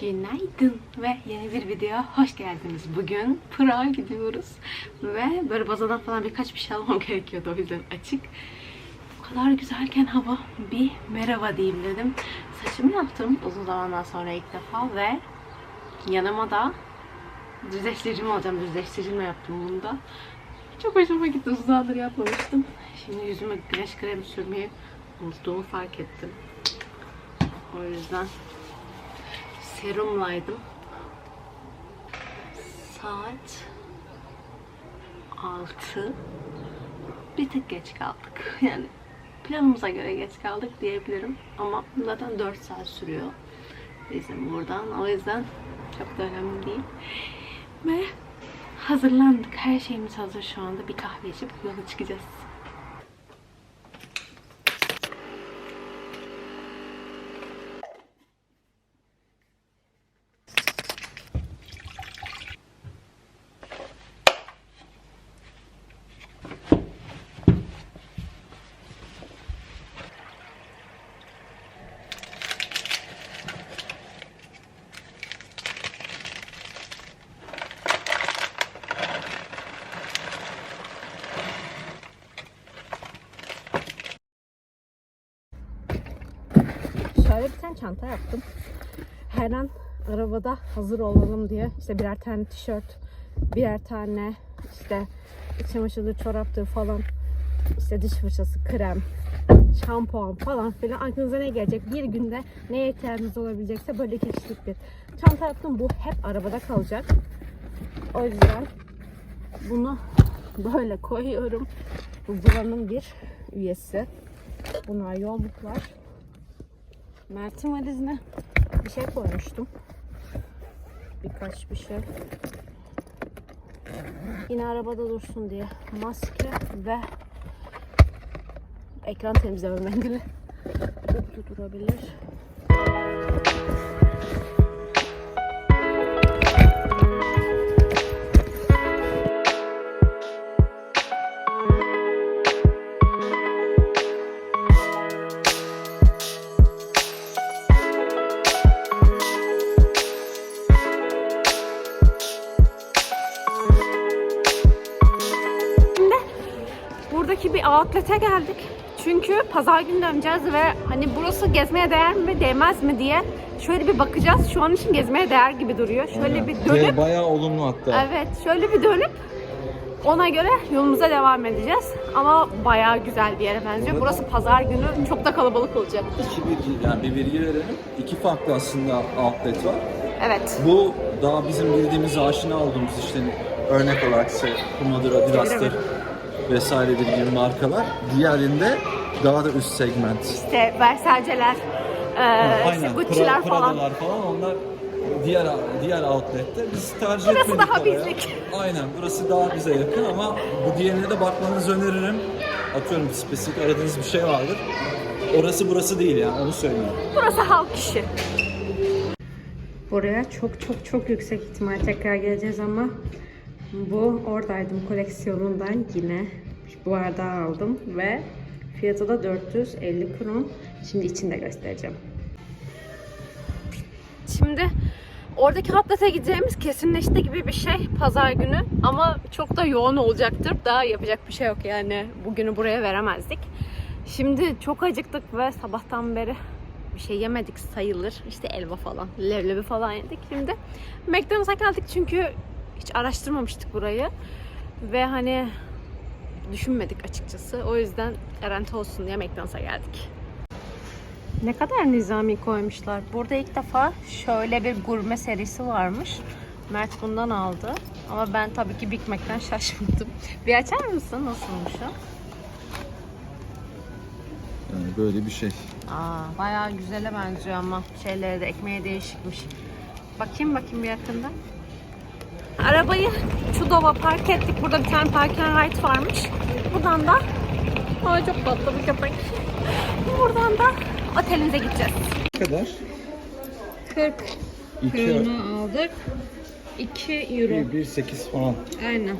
Günaydın ve yeni bir videoya hoş geldiniz. Bugün Prag'a gidiyoruz ve böyle bazadan falan birkaç bir şey almam gerekiyordu o yüzden açık. Bu kadar güzelken hava bir merhaba diyeyim dedim. Saçımı yaptım uzun zamandan sonra ilk defa ve yanıma da düzleştiricimi alacağım. Düzleştiricimle yaptım bunu da. Çok hoşuma gitti. Uzun zamandır yapmamıştım. Şimdi yüzüme güneş kremi sürmeyi unuttuğumu fark ettim. O yüzden serumlaydım. Saat 6. Bir tık geç kaldık. Yani planımıza göre geç kaldık diyebilirim. Ama zaten 4 saat sürüyor bizim buradan. O yüzden çok da önemli değil. Ve hazırlandık. Her şeyimiz hazır şu anda. Bir kahve içip yola çıkacağız. Şöyle bir tane çanta yaptım. Her an arabada hazır olalım diye işte birer tane tişört, birer tane işte iç çamaşırı, çoraptır falan, işte diş fırçası, krem, şampuan falan filan aklınıza ne gelecek? Bir günde neye ihtiyacınız olabilecekse böyle kişilik bir çanta yaptım. Bu hep arabada kalacak. O yüzden bunu böyle koyuyorum. Bu buranın bir üyesi. Bunlar yolluklar. Mert'in valizine bir şey koymuştum. Birkaç bir şey. Yine arabada dursun diye maske ve ekran temizleme mendili. Burada durabilir. Buradaki bir outlet'e geldik. Çünkü pazar günü döneceğiz ve hani burası gezmeye değer mi değmez mi diye şöyle bir bakacağız. Şu an için gezmeye değer gibi duruyor. Şöyle bir dönüp Bayağı olumlu hatta. evet şöyle bir dönüp ona göre yolumuza devam edeceğiz. Ama bayağı güzel bir yere benziyor. Evet. Burası pazar günü çok da kalabalık olacak. İki bilgi, yani bir bilgi verelim. İki farklı aslında outlet var. Evet. Bu daha bizim bildiğimiz, aşina olduğumuz işte örnek olarak işte Puma'dır, Adidas'tır vesairedir gibi markalar. Diğerinde daha da üst segment. İşte Versace'ler, e, işte Gucci'ler falan. Prada'lar falan onlar diğer diğer outlet'te biz tercih Burası etmedik daha oraya. bizlik. Aynen burası daha bize yakın ama bu diğerine de bakmanızı öneririm. Atıyorum spesifik aradığınız bir şey vardır. Orası burası değil yani onu söyleyeyim. Burası halk işi. Buraya çok çok çok yüksek ihtimal tekrar geleceğiz ama bu oradaydım koleksiyonundan yine bu bardağı aldım ve fiyatı da 450 kron. Şimdi içinde göstereceğim. Şimdi oradaki hatlete gideceğimiz kesinleşti gibi bir şey pazar günü ama çok da yoğun olacaktır. Daha yapacak bir şey yok yani bugünü buraya veremezdik. Şimdi çok acıktık ve sabahtan beri bir şey yemedik sayılır. İşte elma falan, leblebi falan yedik. Şimdi McDonald's'a geldik çünkü hiç araştırmamıştık burayı. Ve hani düşünmedik açıkçası. O yüzden erente olsun diye McDonald's'a geldik. Ne kadar nizami koymuşlar. Burada ilk defa şöyle bir gurme serisi varmış. Mert bundan aldı. Ama ben tabii ki Big Mac'ten şaşmadım. Bir açar mısın? Nasılmış o? Yani böyle bir şey. Aa, bayağı güzele benziyor ama şeyleri de ekmeğe değişikmiş. Bakayım bakayım bir yakında. Arabayı Çudova park ettik. Burada bir tane park and ride varmış. Buradan da Aa, çok tatlı bir köpek. Buradan da otelimize gideceğiz. Ne kadar? 40 İki, kronu aldık. 2 euro. 1.8 falan. Aynen.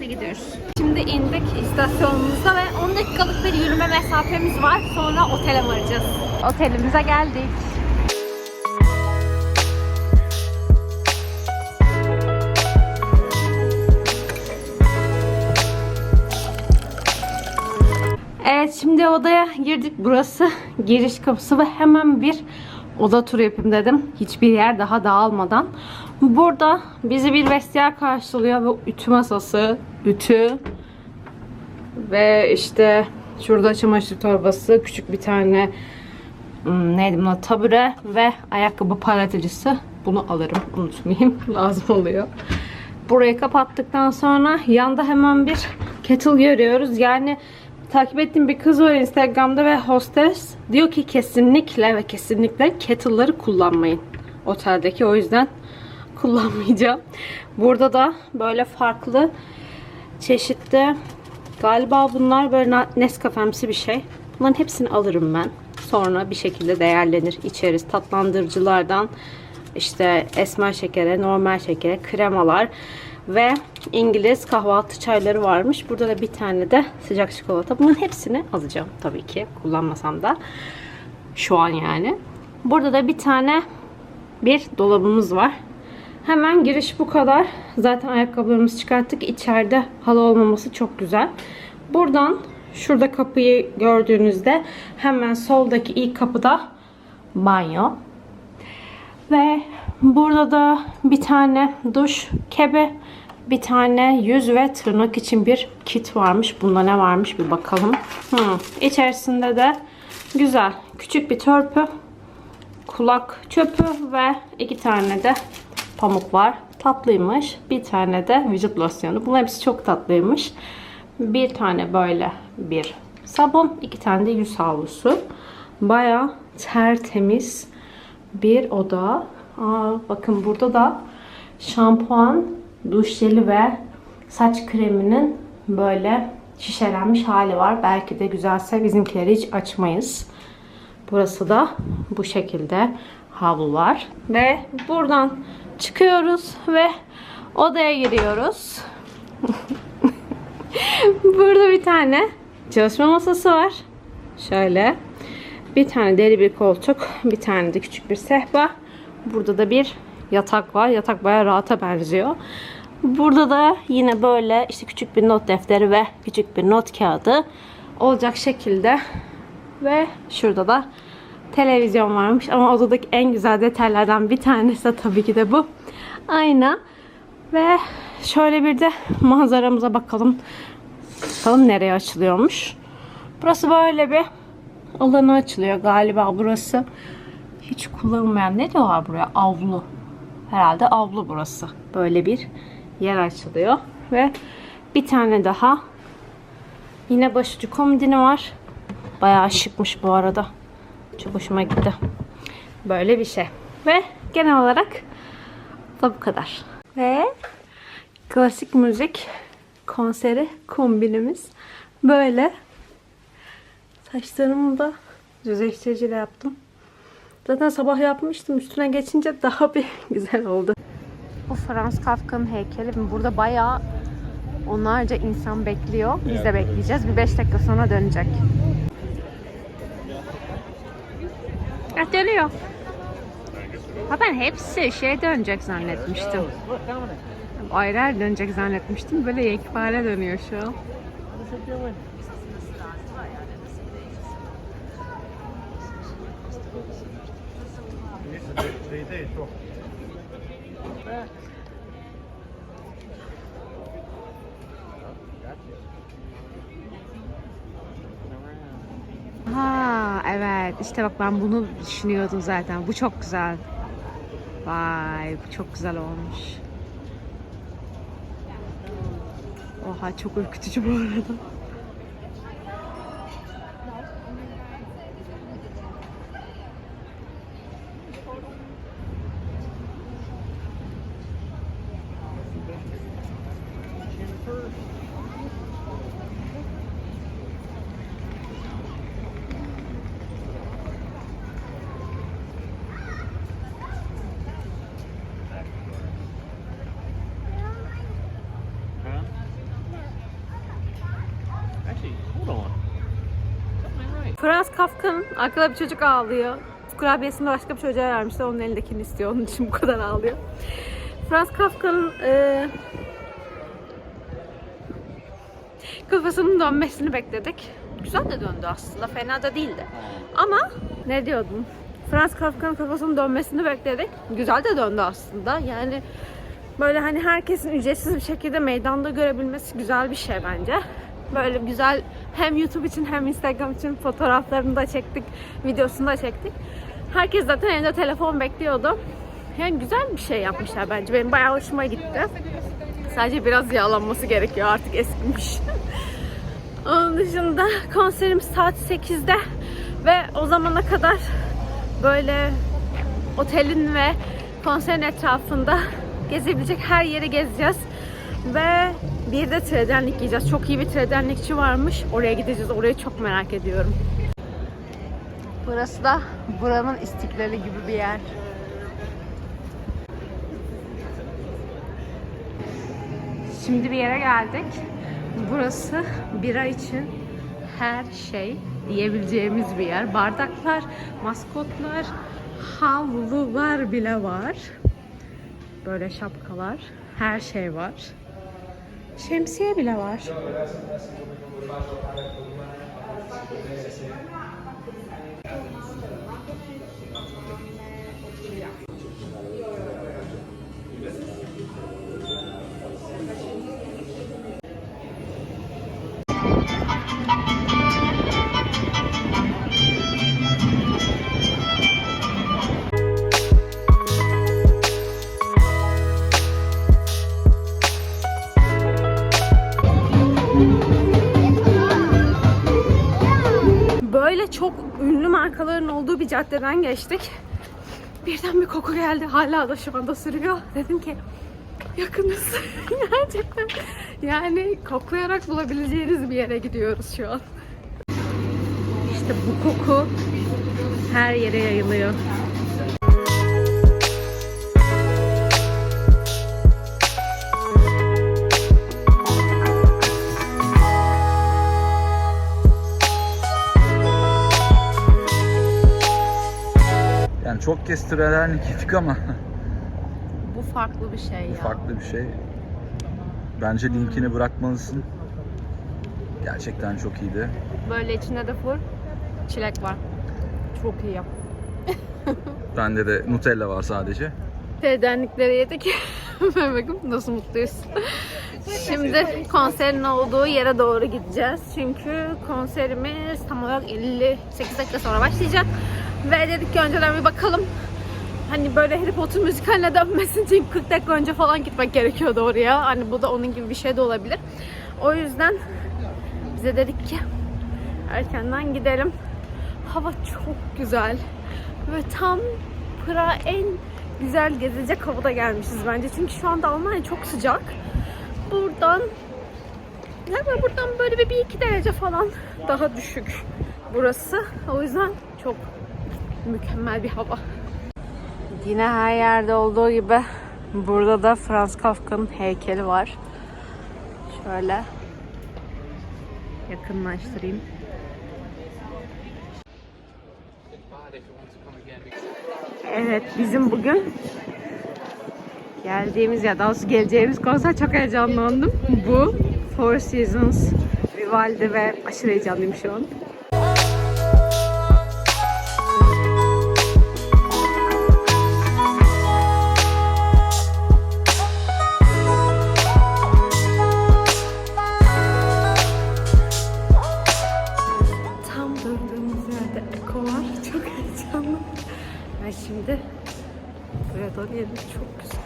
Ne gidiyoruz? Şimdi indik istasyonumuzda ve 10 dakikalık bir yürüme mesafemiz var. Sonra otele varacağız. Otelimize geldik. Evet şimdi odaya girdik. Burası giriş kapısı ve hemen bir oda turu yapayım dedim. Hiçbir yer daha dağılmadan. Burada bizi bir vestiyer karşılıyor ve ütü masası, ütü ve işte şurada çamaşır torbası, küçük bir tane hmm, neydi buna tabure ve ayakkabı parlatıcısı. Bunu alırım unutmayayım lazım oluyor. Burayı kapattıktan sonra yanda hemen bir kettle görüyoruz. Yani takip ettiğim bir kız var Instagram'da ve hostes diyor ki kesinlikle ve kesinlikle kettle'ları kullanmayın oteldeki. O yüzden kullanmayacağım. Burada da böyle farklı çeşitli galiba bunlar böyle Nescafe'msi bir şey. Bunların hepsini alırım ben. Sonra bir şekilde değerlenir, içeriz. Tatlandırıcılardan işte esmer şekere, normal şekere, kremalar ve İngiliz kahvaltı çayları varmış. Burada da bir tane de sıcak çikolata. Bunların hepsini alacağım tabii ki. Kullanmasam da. Şu an yani. Burada da bir tane bir dolabımız var. Hemen giriş bu kadar. Zaten ayakkabılarımızı çıkarttık. İçeride halı olmaması çok güzel. Buradan şurada kapıyı gördüğünüzde hemen soldaki ilk kapıda banyo. Ve burada da bir tane duş kebe, bir tane yüz ve tırnak için bir kit varmış. Bunda ne varmış bir bakalım. Hmm. İçerisinde de güzel küçük bir törpü, kulak çöpü ve iki tane de pamuk var. Tatlıymış. Bir tane de vücut losyonu. Bunlar hepsi çok tatlıymış. Bir tane böyle bir sabun, iki tane de yüz havlusu. Baya tertemiz bir oda. Aa, bakın burada da şampuan, duş jeli ve saç kreminin böyle şişelenmiş hali var. Belki de güzelse bizimkileri hiç açmayız. Burası da bu şekilde havlular. Ve buradan çıkıyoruz ve odaya giriyoruz. Burada bir tane çalışma masası var. Şöyle. Bir tane deri bir koltuk. Bir tane de küçük bir sehpa. Burada da bir yatak var. Yatak bayağı rahata benziyor. Burada da yine böyle işte küçük bir not defteri ve küçük bir not kağıdı olacak şekilde. Ve şurada da televizyon varmış. Ama odadaki en güzel detaylardan bir tanesi de tabii ki de bu. Ayna. Ve şöyle bir de manzaramıza bakalım. Bakalım nereye açılıyormuş. Burası böyle bir alanı açılıyor galiba burası. Hiç kullanılmayan ne diyorlar buraya? Avlu herhalde avlu burası böyle bir yer açılıyor ve bir tane daha yine başucu komodini var bayağı şıkmış bu arada çok hoşuma gitti. Böyle bir şey. Ve genel olarak da bu kadar. Ve klasik müzik konseri kombinimiz böyle. Saçlarımı da düzleştiriciyle yaptım. Zaten sabah yapmıştım. Üstüne geçince daha bir güzel oldu. Bu Franz Kafka'nın heykeli. Burada bayağı onlarca insan bekliyor. Biz de bekleyeceğiz. Bir 5 dakika sonra dönecek. Ha dönüyor. Ha ben hepsi şey dönecek zannetmiştim. Ayrı ayrı dönecek zannetmiştim. Böyle yekpare dönüyor şu an. Ha evet işte bak ben bunu düşünüyordum zaten. Bu çok güzel. Vay bu çok güzel olmuş. Oha çok ürkütücü bu arada. Franz Kafka'nın arkada bir çocuk ağlıyor. Kurabiyesini başka bir çocuğa vermişler. Onun elindekini istiyor. Onun için bu kadar ağlıyor. Franz Kafka'nın e, kafasının dönmesini bekledik. güzel de döndü aslında. Fena da değildi. Ama ne diyordum? Franz Kafka'nın kafasının dönmesini bekledik. Güzel de döndü aslında. Yani böyle hani herkesin ücretsiz bir şekilde meydanda görebilmesi güzel bir şey bence. Böyle güzel hem YouTube için hem Instagram için fotoğraflarını da çektik, videosunu da çektik. Herkes zaten elinde telefon bekliyordu. Yani güzel bir şey yapmışlar bence. Benim bayağı hoşuma gitti. Sadece biraz yağlanması gerekiyor artık eskimiş. Onun dışında konserimiz saat 8'de ve o zamana kadar böyle otelin ve konserin etrafında gezebilecek her yeri gezeceğiz. Ve bir de tredenlik yiyeceğiz. Çok iyi bir tredenlikçi varmış. Oraya gideceğiz. Orayı çok merak ediyorum. Burası da buranın istiklali gibi bir yer. Şimdi bir yere geldik. Burası bira için her şey diyebileceğimiz bir yer. Bardaklar, maskotlar, havlular bile var. Böyle şapkalar, her şey var. Şemsiye bile var. Böyle çok ünlü markaların olduğu bir caddeden geçtik. Birden bir koku geldi. Hala da şu anda sürüyor. Dedim ki yakınız. Gerçekten. Yani koklayarak bulabileceğiniz bir yere gidiyoruz şu an. İşte bu koku her yere yayılıyor. Çok kez Tredenlik gittik ama Bu farklı bir şey bu ya. farklı bir şey. Bence linkini bırakmalısın. Gerçekten çok iyiydi. Böyle içinde de full çilek var. Çok iyi yap. Bende de Nutella var sadece. Tedenlikleri yedik. Ve bakın nasıl mutluyuz. Şimdi konserin olduğu yere doğru gideceğiz. Çünkü konserimiz tam olarak 58 dakika sonra başlayacak. Ve dedik ki önceden bir bakalım. Hani böyle Harry Potter müzikaline dönmesin için 40 dakika önce falan gitmek gerekiyordu oraya. Hani bu da onun gibi bir şey de olabilir. O yüzden bize dedik ki erkenden gidelim. Hava çok güzel. Ve tam Pıra en güzel gezilecek havada gelmişiz bence. Çünkü şu anda Almanya çok sıcak. Buradan galiba buradan böyle bir, bir iki derece falan daha düşük burası. O yüzden çok mükemmel bir hava. Yine her yerde olduğu gibi burada da Franz Kafka'nın heykeli var. Şöyle yakınlaştırayım. Evet bizim bugün geldiğimiz ya daha doğrusu geleceğimiz konser çok heyecanlandım. Bu Four Seasons Vivaldi ve aşırı heyecanlıyım şu an. Yedim. Çok güzel.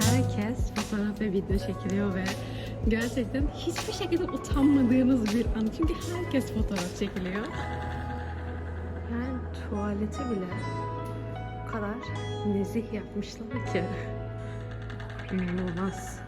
Herkes fotoğraf ve video çekiliyor ve gerçekten hiçbir şekilde utanmadığınız bir an. Çünkü herkes fotoğraf çekiliyor. Yani tuvaleti bile o kadar nezih yapmışlar ki. İnanılmaz.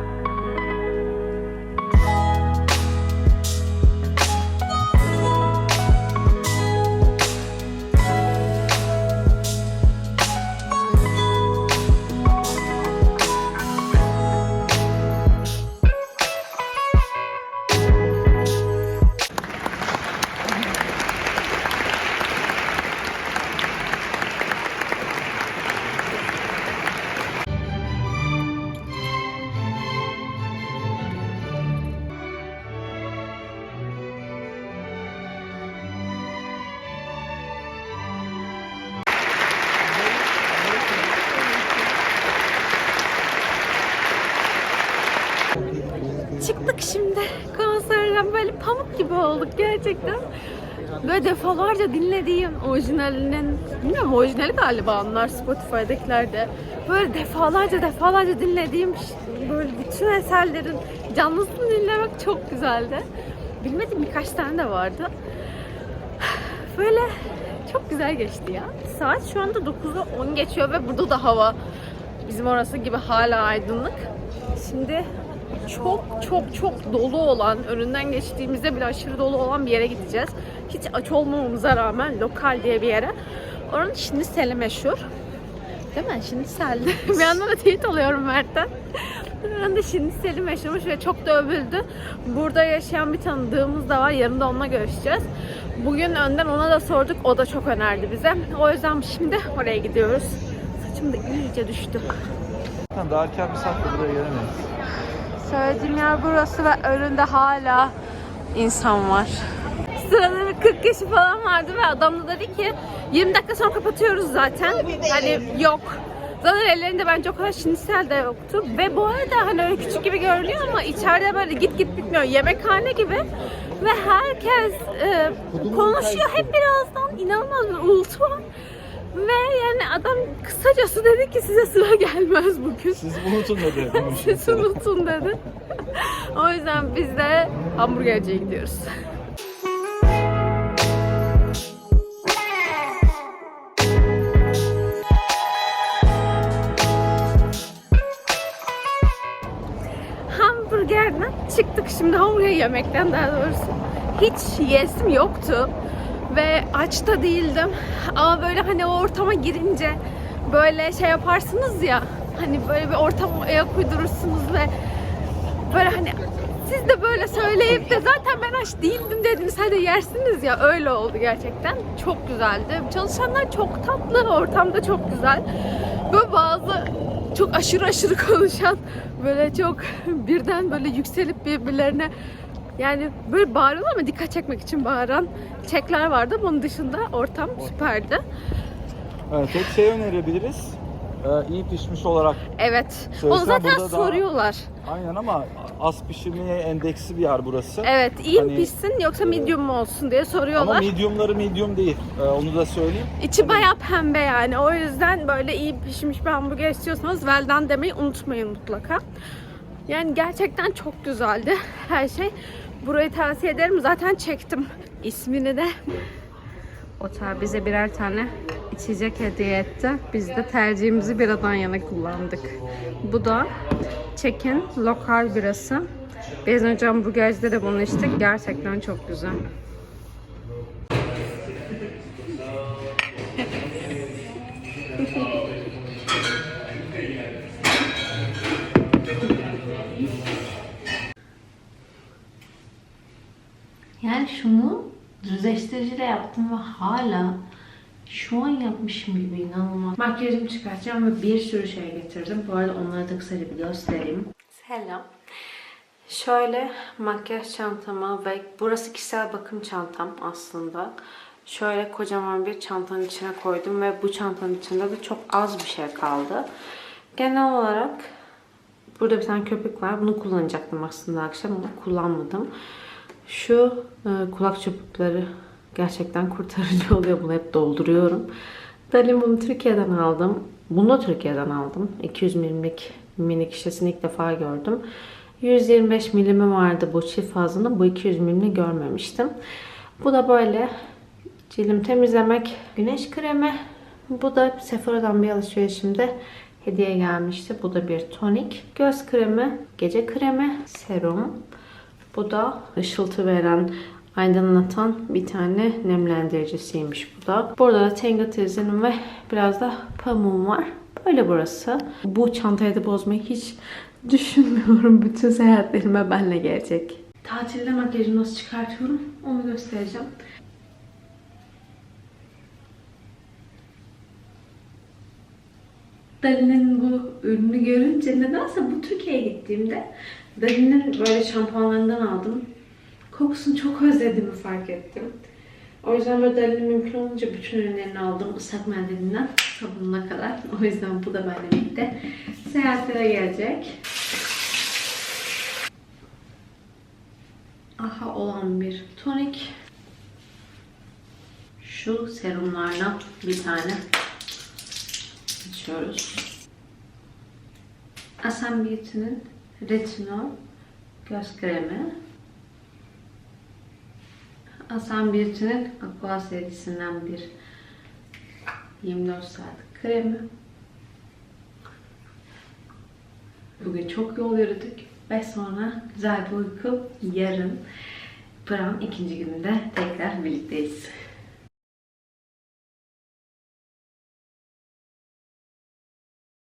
olduk gerçekten. Böyle defalarca dinlediğim orijinalinin, bilmiyorum orijinali galiba onlar Spotify'dakilerde. Böyle defalarca defalarca dinlediğim böyle bütün eserlerin canlısını dinlemek çok güzeldi. Bilmediğim birkaç tane de vardı. Böyle çok güzel geçti ya. Saat şu anda 9'u 10 geçiyor ve burada da hava bizim orası gibi hala aydınlık. Şimdi çok çok çok dolu olan, önünden geçtiğimizde bile aşırı dolu olan bir yere gideceğiz. Hiç aç olmamamıza rağmen lokal diye bir yere. Oranın şiniseli meşhur. Değil mi? Şinisel'de. bir yandan da teyit alıyorum Mert'ten. Ben de şiniseli meşhurmuş ve çok da övüldü. Burada yaşayan bir tanıdığımız da var. Yarın da onunla görüşeceğiz. Bugün önden ona da sorduk. O da çok önerdi bize. O yüzden şimdi oraya gidiyoruz. Saçım da iyice düştü. Daha erken bir saatte buraya gelemeyiz. Söylediğim yer burası ve önünde hala insan var. Sırada bir 40 kişi falan vardı ve adam da dedi ki 20 dakika sonra kapatıyoruz zaten. Hani yok. Zaten ellerinde bence o kadar şinisel de yoktu. Ve bu arada hani öyle küçük gibi görünüyor ama içeride böyle git git bitmiyor. Yemekhane gibi. Ve herkes e, konuşuyor hep birazdan. inanılmaz bir uğultu var. Ve yani adam kısacası dedi ki size sıra gelmez bugün. Siz unutun dedi. Siz unutun dedi. o yüzden biz de hamburgerciye gidiyoruz. Hamburgerden çıktık şimdi hamburger yemekten daha doğrusu. Hiç yesim yoktu ve aç da değildim. Ama böyle hani o ortama girince böyle şey yaparsınız ya hani böyle bir ortama ayak uydurursunuz ve böyle hani siz de böyle söyleyip de zaten ben aç değildim dediniz hadi yersiniz ya öyle oldu gerçekten. Çok güzeldi. Çalışanlar çok tatlı, ortam da çok güzel. Böyle bazı çok aşırı aşırı konuşan böyle çok birden böyle yükselip birbirlerine yani böyle bağırıyorlar ama dikkat çekmek için bağıran çekler vardı. Bunun dışında ortam süperdi. Evet, tek şey önerebiliriz. Ee, iyi pişmiş olarak Evet. Söylesem Onu zaten burada daha- soruyorlar. aynen ama az pişirmeye endeksli bir yer burası. Evet, iyi mi Hani- pişsin yoksa medium mu olsun diye Ama soruyorlar. mediumları medium değil. Ee, onu da söyleyeyim. İçi bayağı pembe yani. O yüzden böyle iyi pişmiş bir hamburger istiyorsanız well done demeyi unutmayın mutlaka. Yani gerçekten çok güzeldi her şey. Burayı tavsiye ederim. Zaten çektim ismini de. Otel bize birer tane içecek hediye etti. Biz de tercihimizi biradan yana kullandık. Bu da Çekin lokal birası. Önce hamburgercide de bunu içtik. Gerçekten çok güzel. Yani şunu düzleştiriciyle yaptım ve hala şu an yapmışım gibi inanılmaz. Makyajımı çıkartacağım ve bir sürü şey getirdim. Bu arada onları da kısaca bir göstereyim. Selam. Şöyle makyaj çantama ve burası kişisel bakım çantam aslında. Şöyle kocaman bir çantanın içine koydum ve bu çantanın içinde de çok az bir şey kaldı. Genel olarak burada bir tane köpük var. Bunu kullanacaktım aslında akşam ama kullanmadım. Şu e, kulak çöpükleri gerçekten kurtarıcı oluyor. Bunu hep dolduruyorum. Dalin bunu Türkiye'den aldım. Bunu Türkiye'den aldım. 200 milimlik minik şişesini ilk defa gördüm. 125 milimi vardı bu çift fazlının. Bu 200 milimini görmemiştim. Bu da böyle cilim temizlemek güneş kremi. Bu da Sephora'dan bir alışverişimde hediye gelmişti. Bu da bir tonik. Göz kremi, gece kremi, serum. Bu da ışıltı veren, aydınlatan bir tane nemlendiricisiymiş bu da. Burada da Tangle Teaser'ım ve biraz da pamuğum var. Böyle burası. Bu çantayı da bozmayı hiç düşünmüyorum. Bütün seyahatlerime benle gelecek. Tatilde makyajımı nasıl çıkartıyorum onu göstereceğim. Dali'nin bu ürünü görünce nedense bu Türkiye'ye gittiğimde Dali'nin böyle şampuanlarından aldım. Kokusunu çok özlediğimi fark ettim. O yüzden böyle Dali'nin mümkün olunca bütün ürünlerini aldım. Islak mendilinden sabununa kadar. O yüzden bu da benimle birlikte seyahatlere gelecek. aha olan bir tonik. Şu serumlardan bir tane içiyoruz. Asam Beauty'nin retinol göz kremi. Asam Beauty'nin Aqua serisinden bir 24 saat kremi. Bugün çok yol yürüdük ve sonra güzel bir uyku. Yarın Pram ikinci gününde tekrar birlikteyiz.